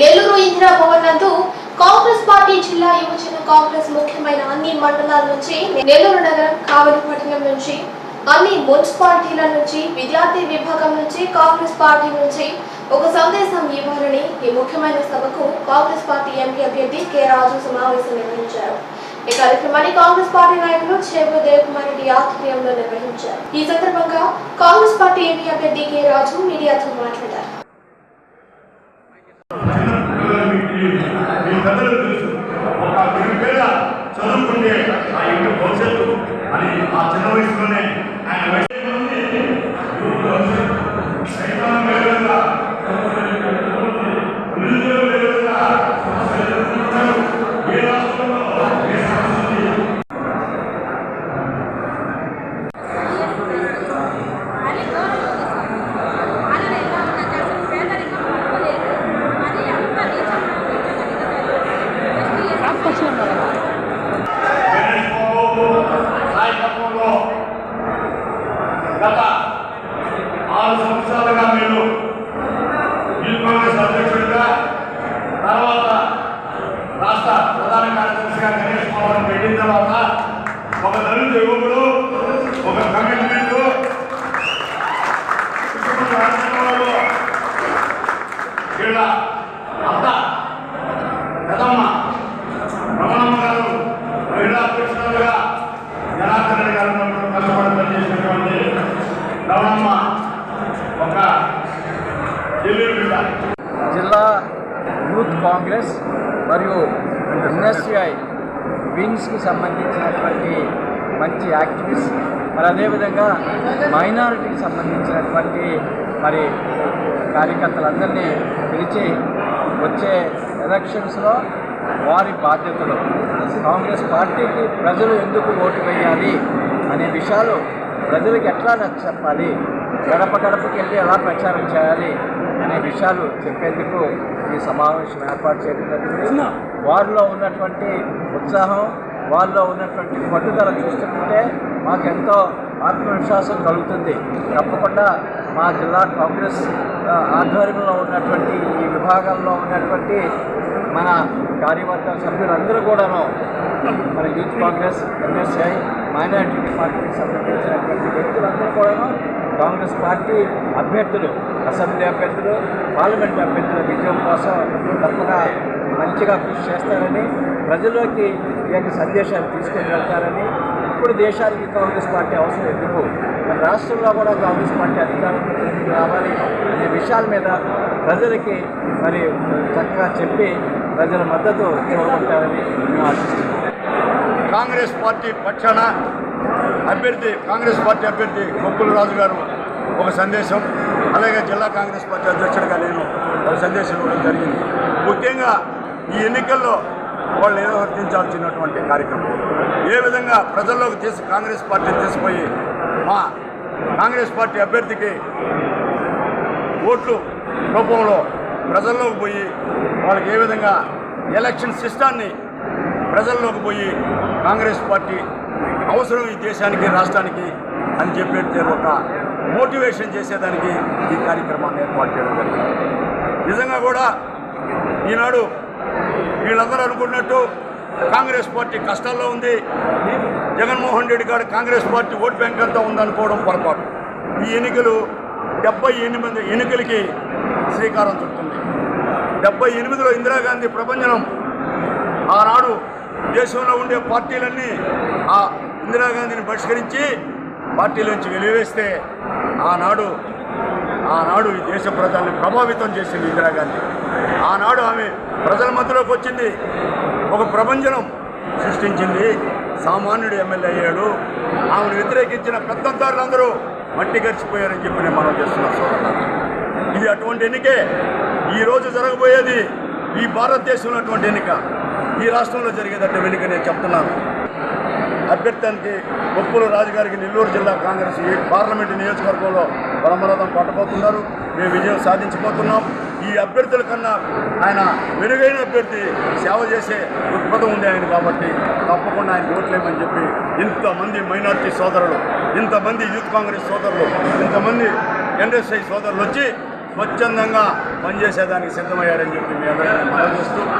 నెల్లూరు ఇందిరా భవన్ నందు కాంగ్రెస్ పార్టీ జిల్లా యువజన కాంగ్రెస్ ముఖ్యమైన అన్ని మండలాల నుంచి నెల్లూరు నగరం కావలిపట్నం నుంచి అన్ని మున్సిపాలిటీల నుంచి విద్యార్థి విభాగం నుంచి కాంగ్రెస్ పార్టీ నుంచి ఒక సందేశం ఇవ్వాలని ఈ ముఖ్యమైన సభకు కాంగ్రెస్ పార్టీ ఎంపీ అభ్యర్థి కె రాజు సమావేశం నిర్వహించారు. ఈ కార్యక్రమాన్ని కాంగ్రెస్ పార్టీ నాయకులు చేబు దేవకుమార్ రెడ్డి ఆధ్వర్యంలో నిర్వహించారు. ఈ సందర్భంగా కాంగ్రెస్ పార్టీ ఎంపీ అభ్యర్థి కె రాజు మీడియాతో మాట్లాడారు మీ పెద్దలు తెలుసు ఒక మీరు పేద చదువుకుంటే ఆ యొక్క భవిష్యత్తు అని ఆ చిన్న వయసులోనే ఆయన పెదమ్మ రమణమ్మ గారు మహిళా అధ్యక్షురాలుగా జనార్దన్ రెడ్డి గారు కష్టపడి పనిచేసినటువంటి రమణమ్మ ఒక జిల్లా యూత్ కాంగ్రెస్ మరియు ఎన్ఎస్సిఐ వింగ్స్కి సంబంధించినటువంటి మంచి యాక్టివిస్ట్ మరి అదేవిధంగా మైనారిటీకి సంబంధించినటువంటి మరి కార్యకర్తలందరినీ పిలిచి వచ్చే ఎలక్షన్స్లో వారి బాధ్యతలు. కాంగ్రెస్ పార్టీకి ప్రజలు ఎందుకు ఓటు వేయాలి అనే విషయాలు ప్రజలకు ఎట్లా చెప్పాలి? గడప గడపకి వెళ్ళి ఎలా ప్రచారం చేయాలి అనే విషయాలు చెప్పేందుకు ఈ సమావేశం ఏర్పాటు చేయడం జరిగింది. వారిలో ఉన్నటువంటి ఉత్సాహం వాళ్ళలో ఉన్నటువంటి పట్టుదల చూస్తుంటే మాకు ఎంతో ఆత్మవిశ్వాసం కలుగుతుంది. తప్పకుండా మా జిల్లా కాంగ్రెస్ ఆధ్వర్యంలో ఉన్నటువంటి విభాగంలో ఉన్నటువంటి మన కార్యవర్గ సభ్యులందరూ కూడాను మన యూత్ కాంగ్రెస్ ఎన్ఎస్ఐ మైనారిటీ డిపార్ట్మెంట్కి సంబంధించినటువంటి వ్యక్తులందరూ కూడాను కాంగ్రెస్ పార్టీ అభ్యర్థులు అసెంబ్లీ అభ్యర్థులు పార్లమెంట్ అభ్యర్థుల విజయం కోసం తప్పగా మంచిగా కృషి చేస్తారని ప్రజల్లోకి ఈ యొక్క సందేశాలు తీసుకొని వెళ్తారని ఇప్పుడు దేశానికి కాంగ్రెస్ పార్టీ అవసరం ఎందుకు? రాష్ట్రంలో కూడా కాంగ్రెస్ పార్టీ అధికారం రావాలి అనే విషయాల మీద ప్రజలకి మరి చక్కగా చెప్పి ప్రజల మద్దతు చూడగొట్టారని మేము ఆశిస్తున్నాం కాంగ్రెస్ పార్టీ పక్షాన అభ్యర్థి కాంగ్రెస్ పార్టీ అభ్యర్థి గొప్పుల రాజు గారు ఒక సందేశం అలాగే జిల్లా కాంగ్రెస్ పార్టీ అధ్యక్షుడిగా నేను ఒక సందేశం ఇవ్వడం జరిగింది. ముఖ్యంగా ఈ ఎన్నికల్లో వాళ్ళు నిర్వర్తించాల్సినటువంటి కార్యక్రమం. ఏ విధంగా ప్రజల్లోకి తీసి కాంగ్రెస్ పార్టీని తీసుకుపోయి మా కాంగ్రెస్ పార్టీ అభ్యర్థికి ఓట్లు రూపంలో ప్రజల్లోకి పోయి వాళ్ళకి ఏ విధంగా ఎలక్షన్ సిస్టాన్ని ప్రజల్లోకి పోయి కాంగ్రెస్ పార్టీ అవసరం ఈ దేశానికి రాష్ట్రానికి అని చెప్పేది ఒక మోటివేషన్ చేసేదానికి ఈ కార్యక్రమాన్ని ఏర్పాటు చేయడం జరిగింది. నిజంగా కూడా ఈనాడు వీళ్ళందరూ అనుకున్నట్టు కాంగ్రెస్ పార్టీ కష్టాల్లో ఉంది. జగన్మోహన్ రెడ్డి గారు కాంగ్రెస్ పార్టీ ఓట్ బ్యాంక్ అంతా ఉందనుకోవడం పొరపాటు. ఈ ఎన్నికలు డెబ్బై ఎనిమిది ఎన్నికలకి శ్రీకారం చుడుతుంది. డెబ్బై ఎనిమిదిలో ఇందిరాగాంధీ ప్రపంచం ఆనాడు దేశంలో ఉండే పార్టీలన్నీ ఆ ఇందిరాగాంధీని బహిష్కరించి పార్టీలోంచి వెలివేస్తే ఆనాడు ఆనాడు ఈ దేశ ప్రజల్ని ప్రభావితం చేసింది ఇందిరాగాంధీ. ఆనాడు ఆమె ప్రజల మధ్యలోకి వచ్చింది. ఒక ప్రపంచం సృష్టించింది. సామాన్యుడు ఎమ్మెల్యే అయ్యాడు. ఆమెను వ్యతిరేకించిన పెద్దంతారులందరూ మట్టి గడిచిపోయారని చెప్పి నేను మనం చేస్తున్నాం సోదరులారా. ఇది అటువంటి ఎన్నికే. ఈరోజు జరగబోయేది ఈ భారతదేశంలో అటువంటి ఎన్నిక. ఈ రాష్ట్రంలో జరిగేటట్టు ఎన్నిక నేను చెప్తున్నాను. అభ్యర్థానికి కొప్పుల రాజుగారికి నెల్లూరు జిల్లా కాంగ్రెస్ ఈ పార్లమెంటు నియోజకవర్గంలో బలమరథం పట్టబోతున్నారు మేము విజయం సాధించబోతున్నాం. ఈ అభ్యర్థుల కన్నా ఆయన మెరుగైన అభ్యర్థి సేవ చేసే దృక్పథం ఉంది ఆయన కాబట్టి తప్పకుండా ఆయన ఓట్లేమని చెప్పి ఇంతమంది మైనార్టీ సోదరులు ఇంతమంది యూత్ కాంగ్రెస్ సోదరులు ఇంతమంది ఎన్ఎస్ఐ సోదరులు వచ్చి స్వచ్ఛందంగా పనిచేసేదానికి సిద్ధమయ్యారని చెప్పి మీ అందరికీ మనవి